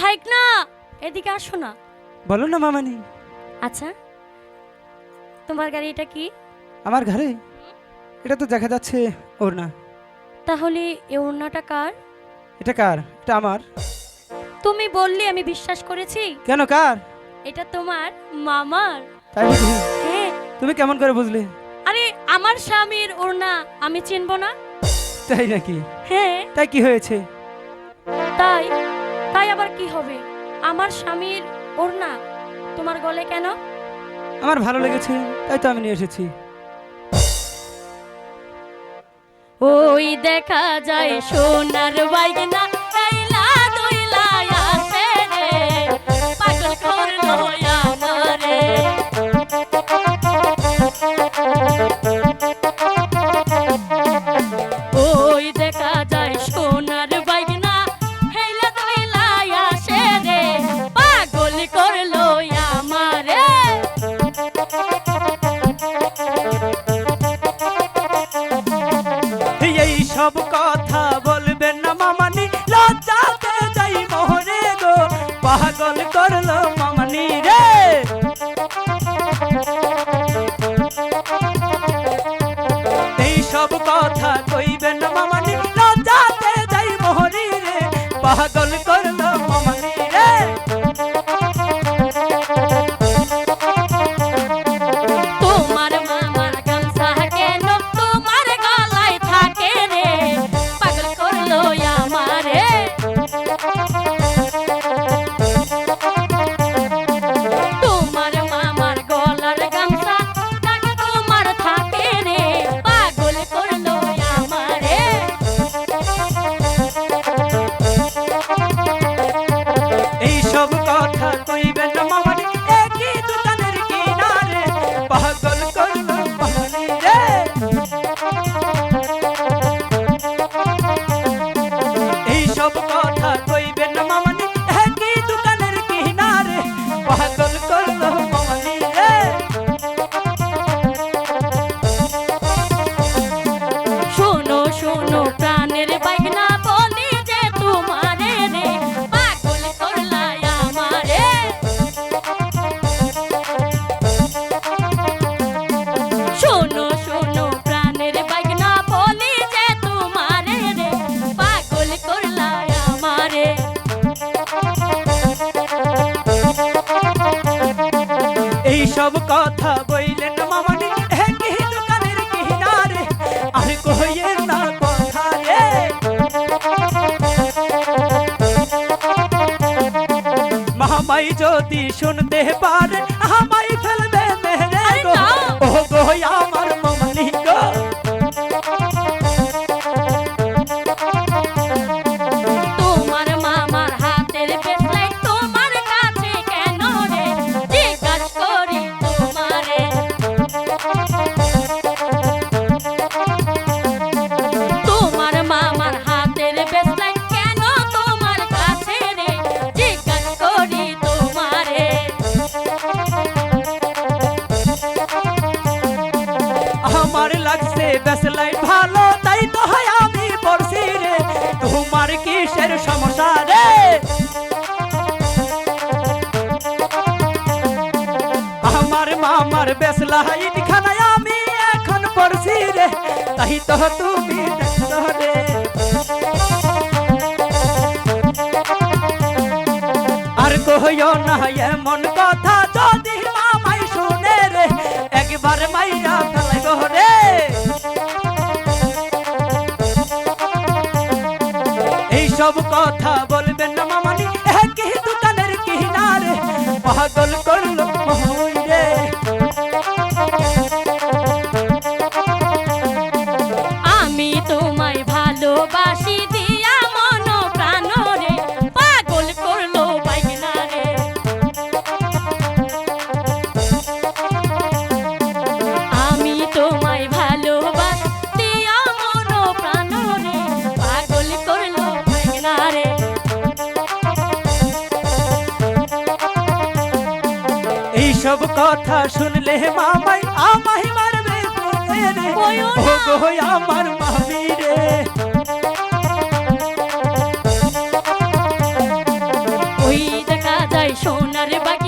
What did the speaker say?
ভাইক না এদিকে আসো না। বলো না মামানি। আচ্ছা তোমার গাড়ি এটা কি? আমার ঘরে? এটা তো দেখা যাচ্ছে ওর না তাহলে এ ওড়নাটা কার? এটা কার? এটা আমার। তুমি বললে আমি বিশ্বাস করেছি। কেন কার? এটা তোমার মামার। তাই বুঝি হ্যাঁ। তুমি কেমন করে বুঝলে? আরে আমার স্বামীর ওড়না আমি চিনবো না। তাই নাকি? হ্যাঁ। তাই কি হয়েছে? তাই তাই আবার কি হবে? আমার স্বামীর ওর না তোমার গলে কেন? আমার ভালো লেগেছে তাই তো আমি নিয়ে এসেছি। ওই দেখা যায় সোনার বাইগনা কথা বলবেন না মামানি লজ্জাতে যাই মোহরে গো। পাগল করল মামানি রে। এই সব কথা কইবেন না মামানি লজ্জাতে যাই মোহরি রে। পাগল করল কথা কইবেন সব কথা বইলেন মামানি। একই দোকানের কিনারে? আর কইয়ের না কথা রে। মামাই যদি শুনতে পারে আমায় ফেলবে মেহরে গো। ও গো আমার বেসলাই ভালো তাই তো হয় তোমার কিসের সমস্যা আমার মামার বেসলাইট খানায় তাই তো তুমি দেখছ রে। আর কহিও না এমন কথা যদি মামাই শুনে রে, একবার মাইরা ফেলাই রে। এই সব কথা বলবেন না মামানি, একই দোকানের কিনারে। পাগল করল এসব কথা শুনলে মামাই আমায় মারবে আমার মামি রে। ওই দেখা যায় সোনার বাকি